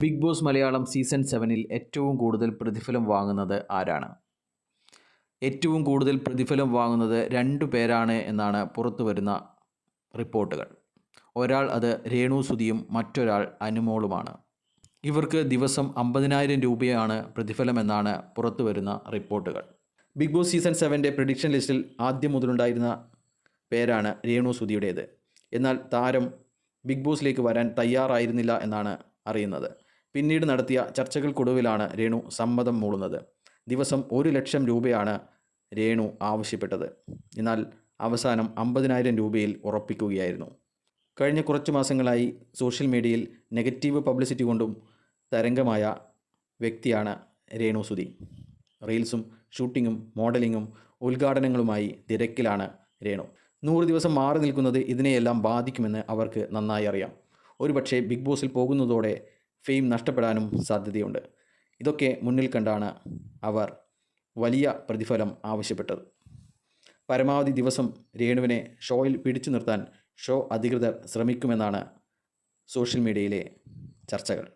Big boss Malayalam season സെവനിൽ ഏറ്റവും കൂടുതൽ പ്രതിഫലം വാങ്ങുന്നത് ആരാണ്? ഏറ്റവും കൂടുതൽ പ്രതിഫലം വാങ്ങുന്നത് രണ്ടു പേരാണ് എന്നാണ് പുറത്തു വരുന്ന റിപ്പോർട്ടുകൾ. ഒരാൾ അത് രേണു സുധിയും മറ്റൊരാൾ അനുമോളുമാണ്. ഇവർക്ക് ദിവസം അമ്പതിനായിരം രൂപയാണ് പ്രതിഫലമെന്നാണ് പുറത്തു വരുന്ന റിപ്പോർട്ടുകൾ. ബിഗ് ബോസ് സീസൺ സെവന്റെ പ്രഡിക്ഷൻ ലിസ്റ്റിൽ ആദ്യം മുതലുണ്ടായിരുന്ന പേരാണ് രേണു സുധിയുടേത്. എന്നാൽ താരം ബിഗ് ബോസിലേക്ക് വരാൻ തയ്യാറായിരുന്നില്ല എന്നാണ് അറിയുന്നത്. പിന്നീട് നടത്തിയ ചർച്ചകൾക്കൊടുവിലാണ് രേണു സമ്മതം മൂളുന്നത്. ദിവസം ഒരു ലക്ഷം രൂപയാണ് രേണു ആവശ്യപ്പെട്ടത്. എന്നാൽ അവസാനം അമ്പതിനായിരം രൂപയിൽ ഉറപ്പിക്കുകയായിരുന്നു. കഴിഞ്ഞ കുറച്ച് മാസങ്ങളായി സോഷ്യൽ മീഡിയയിൽ നെഗറ്റീവ് പബ്ലിസിറ്റി കൊണ്ടും തരംഗമായ വ്യക്തിയാണ് രേണു സുധി. റീൽസും ഷൂട്ടിങ്ങും മോഡലിങ്ങും ഉദ്ഘാടനങ്ങളുമായി തിരക്കിലാണ് രേണു. നൂറ് ദിവസം മാറി നിൽക്കുന്നത് ഇതിനെയെല്ലാം ബാധിക്കുമെന്ന് അവർക്ക് നന്നായി അറിയാം. ഒരുപക്ഷെ ബിഗ് ബോസിൽ പോകുന്നതോടെ ഫെയിം നഷ്ടപ്പെടാനും സാധ്യതയുണ്ട്. ഇതൊക്കെ മുന്നിൽ കണ്ടാണ് അവർ വലിയ പ്രതിഫലം ആവശ്യപ്പെട്ടത്. പരമാവധി ദിവസം രേണുവിനെ ഷോയിൽ പിടിച്ചു നിർത്താൻ ഷോ അധികൃതർ ശ്രമിക്കുമെന്നാണ് സോഷ്യൽ മീഡിയയിലെ ചർച്ചകൾ.